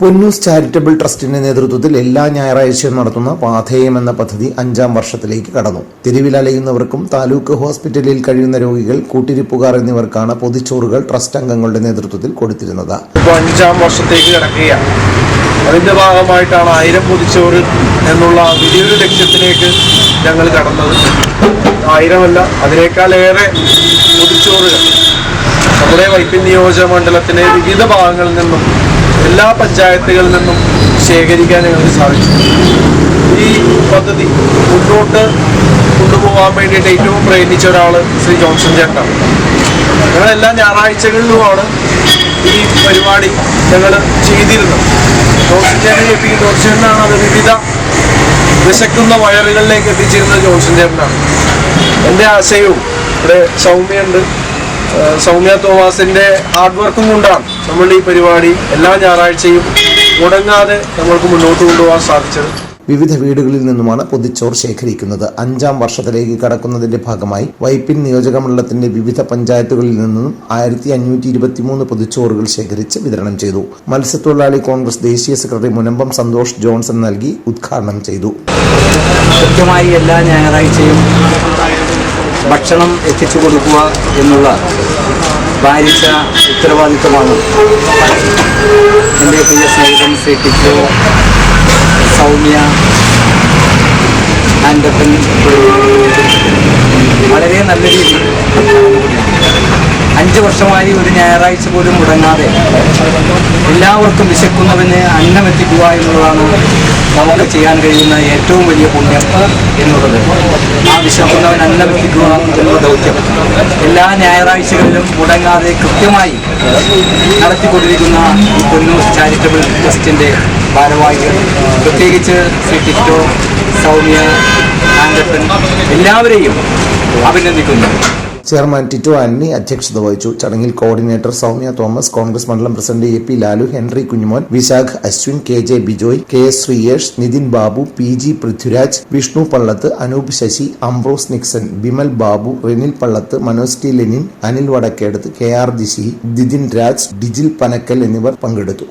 Ponnoos charitable ട്രസ്റ്റിന്റെ നേതൃത്വത്തിൽ എല്ലാ ഞായറാഴ്ചയും നടത്തുന്ന പാഥേയം എന്ന പദ്ധതി അഞ്ചാം വർഷത്തിലേക്ക് കടന്നു. തെരുവിൽ അലയുന്നവർക്കും താലൂക്ക് ഹോസ്പിറ്റലിൽ കഴിയുന്ന രോഗികൾ കൂട്ടിരിപ്പുകാർ എന്നിവർക്കാണ് പൊതിച്ചോറുകൾ ട്രസ്റ്റ് അംഗങ്ങളുടെ നേതൃത്വത്തിൽ കൊടുത്തിരുന്നത്. അഞ്ചാം വർഷത്തേക്ക് കിടക്കുകയാണ് അതിന്റെ ഭാഗമായിട്ടാണ് ആയിരം പൊതിച്ചോറ് എന്നുള്ള വലിയൊരു ലക്ഷ്യത്തിലേക്ക് ഞങ്ങൾ കടന്നത്. ആയിരമല്ല അതിനേക്കാളേറെ പൊതിച്ചോറുകൾ. നമ്മുടെ വൈപ്പിൻ നിയോജക മണ്ഡലത്തിലെ വിവിധ ഭാഗങ്ങളിൽ നിന്നും എല്ലാ പഞ്ചായത്തുകളിൽ നിന്നും ശേഖരിക്കാൻ ഞങ്ങൾക്ക് സാധിച്ചു. ഈ പദ്ധതി മുന്നോട്ട് കൊണ്ടുപോകാൻ വേണ്ടിയിട്ട് ഏറ്റവും പ്രയത്നിച്ച ഒരാൾ ശ്രീ ജോൺസൺ ചേട്ടനാണ്. ഞങ്ങൾ എല്ലാ ഞായറാഴ്ചകളിലുമാണ് ഈ പരിപാടി ഞങ്ങൾ ചെയ്തിരുന്നത്. ജോൺസൺ ചേട്ടൻ എത്തി ജോൺസൺ ചേട്ടനാണ് അത് വിവിധ വിശക്കുന്ന വയറുകളിലേക്ക് എത്തിച്ചിരുന്നത് ജോൺസൺ ചേട്ടനാണ്. എന്റെ ആശയവും ഇവിടെ സൗമ്യുണ്ട് സൗമ്യ തോമാസിന്റെ ഹാർഡ് വർക്കും കൊണ്ടാണ് നമ്മൾ ഈ പരിപാടി എല്ലാ ഞായറാഴ്ചയും മുടങ്ങാതെ നമ്മൾക്ക് മുന്നോട്ട് കൊണ്ടുപോകാൻ സാധിച്ചത്. വിവിധ വീടുകളിൽ നിന്നുമാണ് പൊതിച്ചോർ ശേഖരിക്കുന്നത്. അഞ്ചാം വർഷത്തിലേക്ക് കടക്കുന്നതിന്റെ ഭാഗമായി വൈപ്പിൻ നിയോജകമണ്ഡലത്തിന്റെ വിവിധ പഞ്ചായത്തുകളിൽ നിന്നും ആയിരത്തി അഞ്ഞൂറ്റി ഇരുപത്തിമൂന്ന് പൊതിച്ചോറുകൾ ശേഖരിച്ച് വിതരണം ചെയ്തു. മത്സ്യത്തൊഴിലാളി കോൺഗ്രസ് ദേശീയ സെക്രട്ടറി മുനമ്പം സന്തോഷ് ജോൺസൺ നൽകി ഉദ്ഘാടനം ചെയ്തു. കൃത്യമായി എല്ലാ ഞായറാഴ്ചയും ഭക്ഷണം എത്തിച്ചു കൊടുക്കുക എന്നുള്ള ഭാരിച്ച ഉത്തരവാദിത്വമാണ് എന്റെ പ്രിയ സ്നേഹിതം ശ്രീ ടിറ്റോ സൗമ്യ ആൻഡപ്പൻ വളരെ നല്ല രീതിയിൽ അഞ്ച് വർഷമായി ഒരു ഞായറാഴ്ച പോലും മുടങ്ങാതെ എല്ലാവർക്കും വിശക്കുന്നവന് അന്നം എത്തിക്കുക എന്നുള്ളതാണ് നമുക്ക് ചെയ്യാൻ കഴിയുന്ന ഏറ്റവും വലിയ പുണ്യം എന്നുള്ളത്. ആ വിശക്കുന്നവൻ അന്നം എത്തിക്കുക എന്നുള്ള ദൗത്യം. എല്ലാ ഞായറാഴ്ചകളിലും മുടങ്ങാതെ കൃത്യമായി നടത്തിക്കൊണ്ടിരിക്കുന്ന ഈ പൊന്നൂസ് ചാരിറ്റബിൾ ട്രസ്റ്റിന്റെ ഭാരവാഹികൾ പ്രത്യേകിച്ച് ശ്രീ ടിറ്റോ സൗമ്യ ആൻഡപ്പൻ എല്ലാവരെയും അഭിനന്ദിക്കുന്നു. ചെയർമാൻ ടിറ്റോ ആന്റണി അധ്യക്ഷത വഹിച്ചു. ചടങ്ങിൽ കോർഡിനേറ്റർ സൗമ്യ തോമസ് കോൺഗ്രസ് മണ്ഡലം president A P Lalu Henry Kunjumon Vishakh Ashwin K J Bijoy K S Sreeyesh Nithin Babu P G Prithviraj Vishnu Pallath Anoop Sasi Ambrose Nixon Bimal Babu Renil Pallath Manoj T Lenin Anil Vadakkedath K R Dishi Didin Raj Dijil Panakkal എന്നിവർ പങ്കെടുത്തു.